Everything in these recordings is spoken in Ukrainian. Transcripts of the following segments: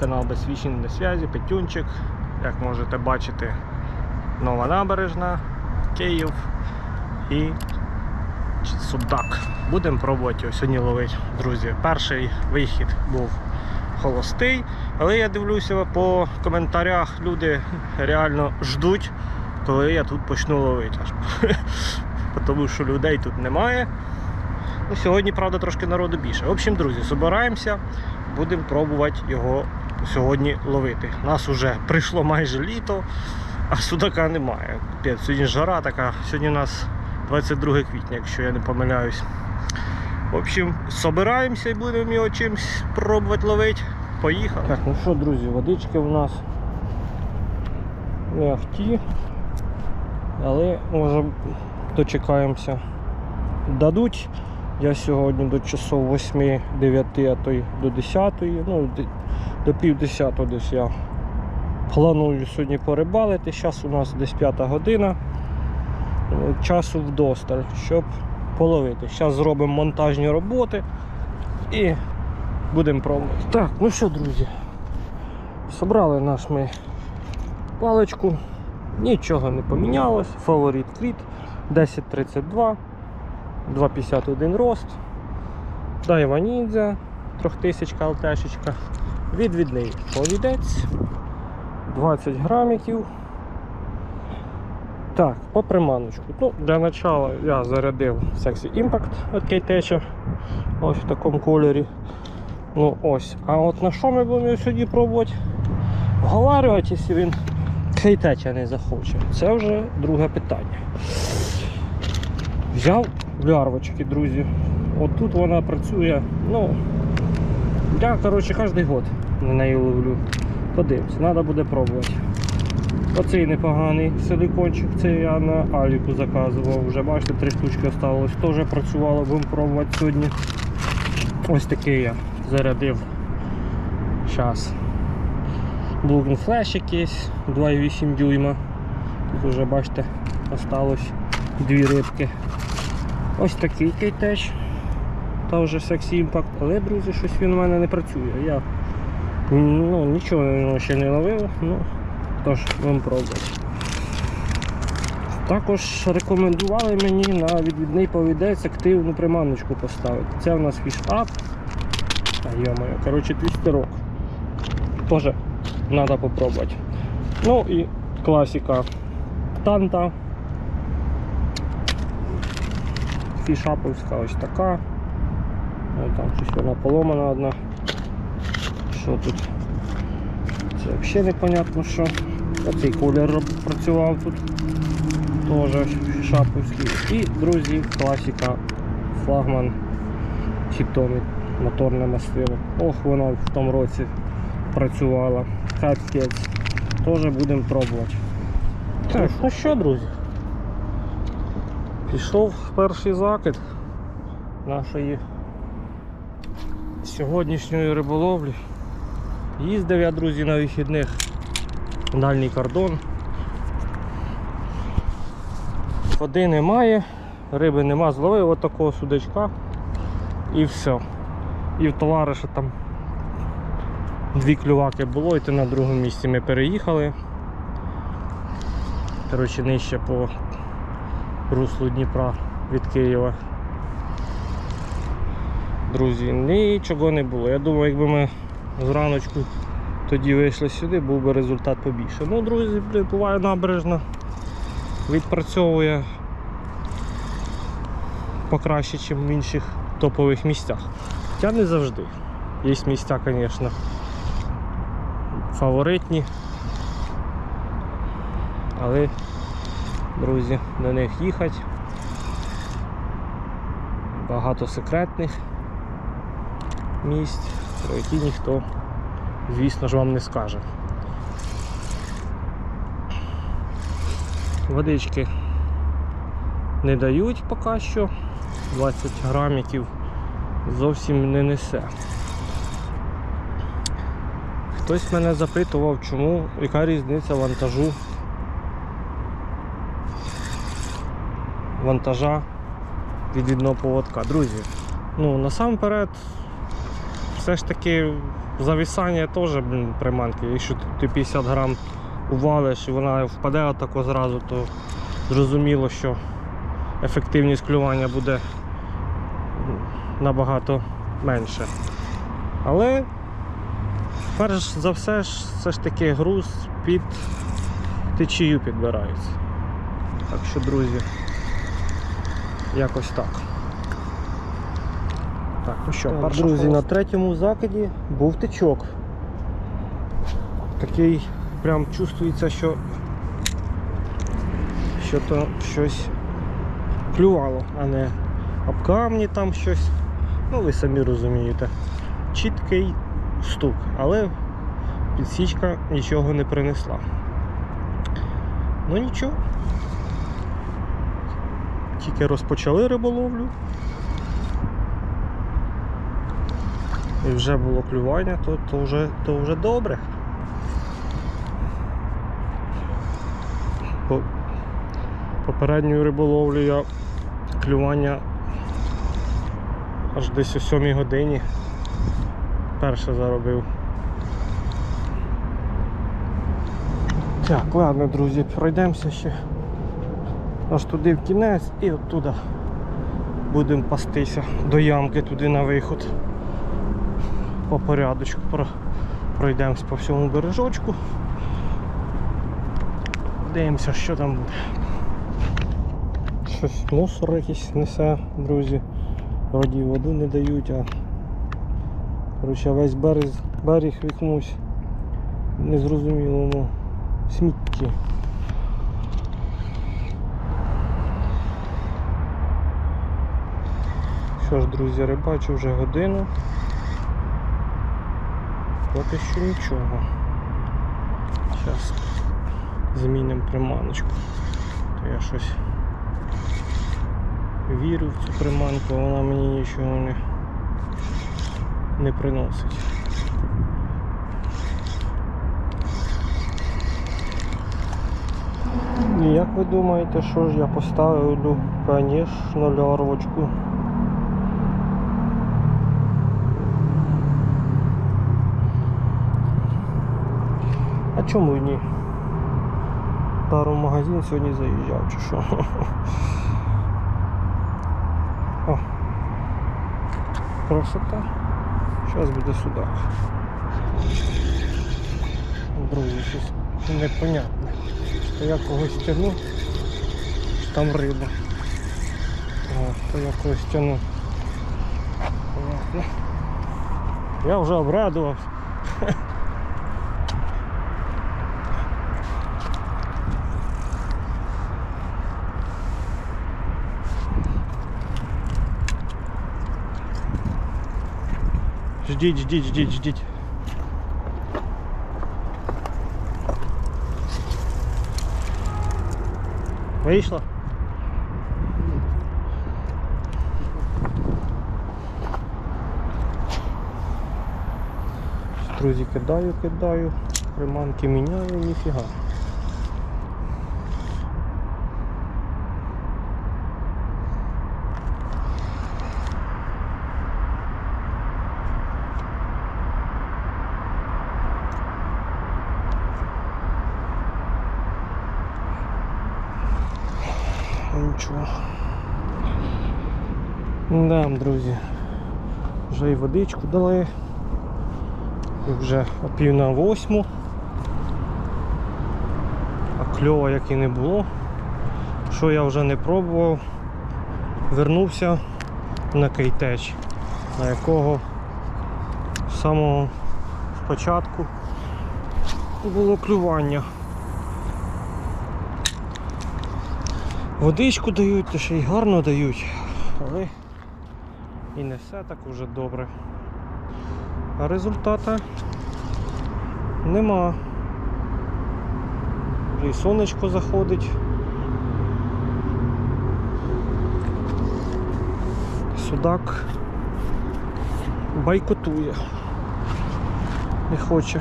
Канал Без Віщин на зв'язі, Петюнчик. Як можете бачити, нова набережна, Київ і Судак. Будемо пробувати його сьогодні ловити, друзі. Перший вихід був холостий, але я дивлюся по коментарях, люди реально ждуть, коли я тут почну ловити. Тому що людей тут немає. Ну, сьогодні, правда, трошки народу більше. В общем, друзі, збираємося, будемо пробувати його сьогодні ловити. Нас вже прийшло майже літо, а судака немає. Сьогодні жара така, сьогодні у нас 22 квітня, якщо я не помиляюсь. В общем, збираємося і будемо його чимось пробувати ловити. Поїхали. Так, ну що, друзі, водички у нас не ахті, але може дочекаємося. Дадуть. Я сьогодні до часов 8, 9, а то й до 10, ну до пів 10 десь я планую сьогодні порибалити. Зараз у нас десь 5 година. Е, Часу вдосталь, щоб половити. Зараз зробимо монтажні роботи і будемо пробувати. Так, ну що, друзі, собрали наш ми паличку, нічого не помінялось. Фаворит квіт 1032. 2,51 рост. Дайва Ніндзя, 3000 ЛТшечка. Відвідний повідець. 20 граміків. Так, по приманочку. Ну, для начала я зарядив Sexy Impact від Кейтеча. Ось в такому кольорі. Ну ось. А от на що ми будемо сьогодні пробувати? Вговарювати, якщо він Кейтеча не захоче. Це вже друге питання. Взяв лярвочки, друзі. От тут вона працює, ну, я, коротше, кожен год на неї ловлю. Подивимось, треба буде пробувати. Оцей непоганий силикончик, це я на Аліку заказував. Вже бачите, три штучки осталось. Теж працювало, будемо пробувати сьогодні. Ось такий я зарядив. Зараз. Blue Flash якийсь 2,8 дюйма. Тут вже бачите, осталось дві рибки. Ось такий кейтеч. Та вже Sexy Impact, але, друзі, щось він у мене не працює. Я ну, нічого на нього ще не ловив, ну, тож будемо пробувати. Також рекомендували мені на відвідний повідець активну приманочку поставити. Це у нас Fish Up. А, йо-моє, коротше, твістерок. Теж треба попробувати. Ну і класика Танта. Фішаповська ось така. Ой, там щось вона поломана одна. Що тут? Це взагалі непонятно що. Оцей колір працював тут. Теж фішаповський. І, друзі, класика флагман Хітомі моторне мастило. Ох, вона в тому році працювала. Капець. Теж будемо пробувати. Так, ну що, друзі? Пішов перший закид нашої сьогоднішньої риболовлі. Їздив я, друзі, на вихідних дальній кордон. Води немає, риби нема, зловив от такого судачка і все. І в товариша там дві клюваки було, і то на другому місці ми переїхали. Коротше, нижче по руслу Дніпра від Києва. Друзі, нічого не було. Я думаю, якби ми зраночку тоді вийшли сюди, був би результат побільше. Ну, друзі, буває набережна, відпрацьовує покраще, ніж в інших топових місцях. Хоча не завжди. Є місця, звісно, фаворитні. Але, друзі, до них їхати. Багато секретних місць, про які ніхто, звісно ж, вам не скаже. Водички не дають поки що. 20 граміків зовсім не несе. Хтось мене запитував, чому, яка різниця вантажу вантажа від одного поводка. Друзі, ну насамперед, все ж таки завісання теж приманки. Якщо ти 50 грам увалиш і вона впаде отако зразу, то зрозуміло, що ефективність клювання буде набагато менше. Але перш за все ж все ж таки груз під течію підбирається. Так що, друзі, якось так. Так, ну що, Так, друзі, на третьому закиді був течок. Такий прям чувствується, що, що то щось клювало, а не об камні там щось. Ну, ви самі розумієте. Чіткий стук, але підсічка нічого не принесла. Ну нічого. Тільки розпочали риболовлю. І вже було клювання, то, то, вже, то вже добре. По попередньою риболовлю я клювання аж десь о 7 годині перше заробив. Так, ладно, друзі, пройдемося ще аж туди в кінець і оттуда будемо пастися до ямки туди на виход. По порядочку пройдемось по всьому бережочку. Дивимося, що там буде. Щось мусор якийсь несе, друзі. Вроді воду не дають, а коротше, весь берег, берег в якомусь незрозумілому смітті. Що ж, друзі, рибачу вже годину. Поки що нічого. Зараз змінимо приманочку. То я щось вірю в цю приманку, вона мені нічого не, не приносить. Як ви думаєте, що ж я поставлю, звісно, лярвочку. Чому ні? Пару магазин сьогодні заїжджав чи що. О. Красота. Зараз буде судак. Друзі, щось непонятне. То я когось тягну, там риба. О, то я когось тягну. Я вже обрадувався. Ждіть, ждіть, ждіть, ждіть. Вийшло? Друзі, кидаю, кидаю, приманки міняю, ніфіга. Нічого. Да, друзі. Вже і водичку дали. І вже пів на восьму. А кльова як і не було. Що я вже не пробував. Вернувся на кейтеч. на якого з самого спочатку було клювання. Водичку дають, то ще й гарно дають, але і не все так уже добре. А результата нема. І сонечко заходить. Судак байкотує. Не хоче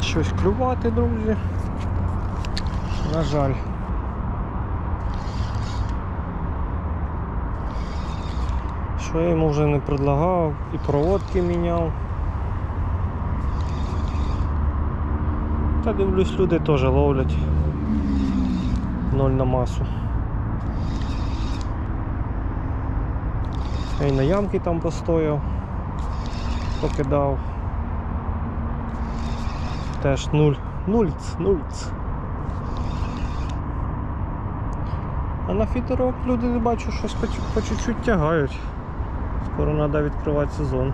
щось клювати, друзі. На жаль. Що я йому вже не предлагав і проводки міняв. Та дивлюсь, люди теж ловлять ноль на масу. Я і на ямки там постояв, покидав. Теж нуль. Нульц, нульц. А на фітерок люди не бачу, щось по чуть-чуть тягають. Скоро треба відкривати сезон.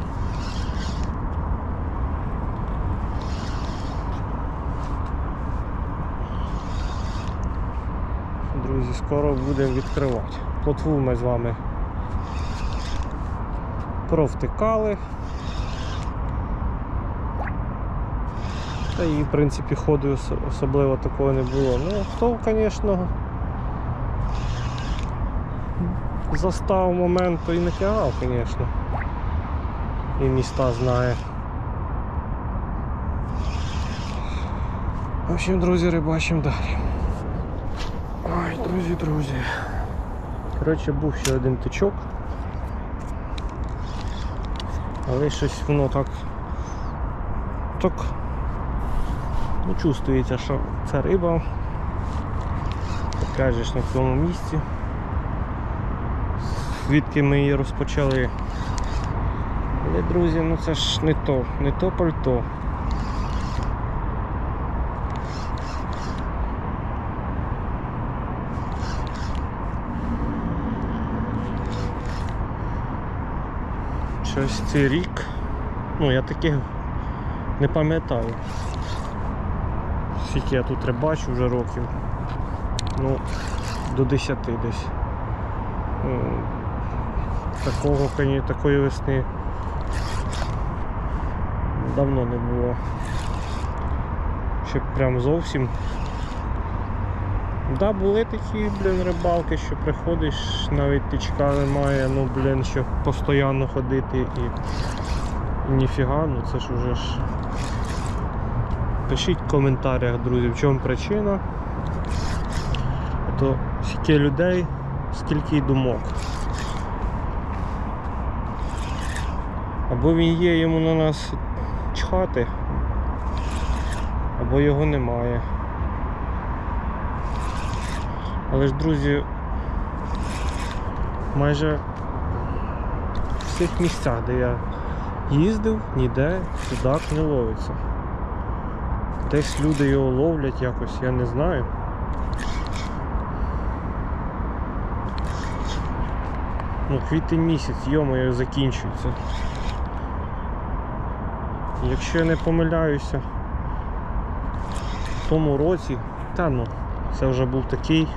Друзі, скоро будемо відкривати. Плотву ми з вами провтикали. Та і в принципі ходу особливо такого не було. Ну, хто, звісно, застав момент, то і не тягав, звісно. І міста знає. В общем, друзі, рибачимо далі. Ой, друзі, друзі. Коротше, був ще один тичок. Але щось воно так. Так. Ну, чувствується, що це риба. Опять на цьому місці. Звідки ми її розпочали. Але, друзі, ну це ж не то, не то пальто. Щось цей рік. Ну, я таких не пам'ятаю. Скільки я тут рибачу вже років. Ну, до 10 десь. Такого такої весни давно не було. Щоб прям зовсім. Да, були такі, блін, рибалки, що приходиш, навіть тичка немає, ну блін, щоб постійно ходити і ніфіга, ну це ж уже ж. Пишіть в коментарях, друзі, в чому причина. А то скільки людей, скільки й думок. Або він є йому на нас чхати, або його немає. Але ж, друзі, майже в всіх місцях, де я їздив, ніде судак не ловиться. Десь люди його ловлять якось, я не знаю. Ну, квітень місяць, йомою, закінчується. Якщо я не помиляюся, в тому році, та ну, це вже був такий.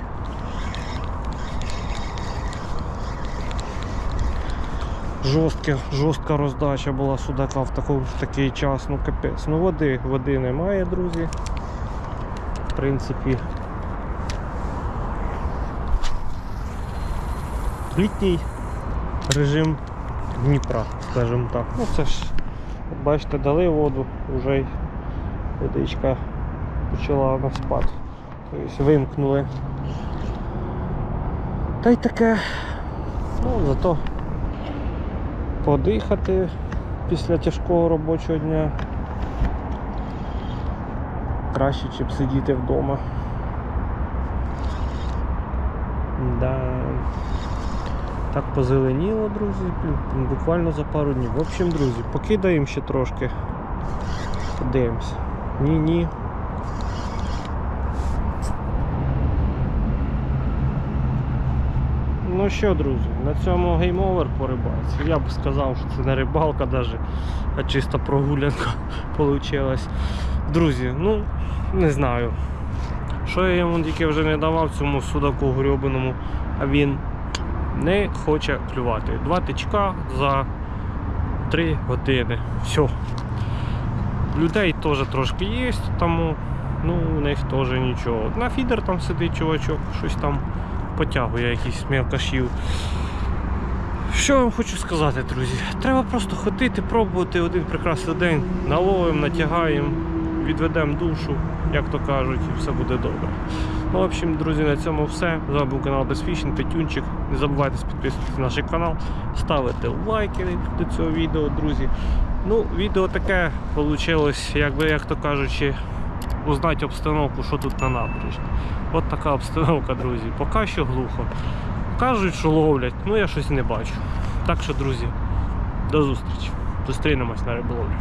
Жорстка, жорстка роздача була судака в, таку, в такий час, ну капець. Ну води, води немає, друзі. В принципі. Літній режим Дніпра, скажімо так. Ну це ж, бачите, дали воду, вже водичка почала на спад. Тобто вимкнули. Та й таке. Ну, зато подихати після тяжкого робочого дня. Краще, ніж сидіти вдома. Да. Так позеленіло, друзі, буквально за пару днів. В общем, друзі, покидаємо ще трошки. Подивимось. Ні-ні. Ну Ну що, друзі, на цьому гейм-овер по рибалці. Я б сказав, що це не рибалка навіть, а чиста прогулянка вийшла. Друзі, ну не знаю. Що я йому тільки вже не давав цьому судаку грьобаному, а він не хоче клювати. Два тичка за 3 години. Все. Людей теж трошки є, тому ну, у них теж нічого. На фідер там сидить чувачок, щось там потягує якісь мелкашів. Що я вам хочу сказати, друзі? Треба просто ходити, пробувати один прекрасний день, наловимо, натягаємо, відведемо душу, як то кажуть, і все буде добре. Ну, в общем, друзі, на цьому все. З вами був канал Безфішін, Петюнчик. Не забувайте підписуватися на наш канал, ставити лайки до цього відео, друзі. Ну, відео таке вийшло, якби, як то кажучи, узнати обстановку, що тут на набережні. От така обстановка, друзі. Поки що глухо. Кажуть, що ловлять, ну я щось не бачу. Так що, друзі, до зустрічі. Зустрінемось на риболовлі.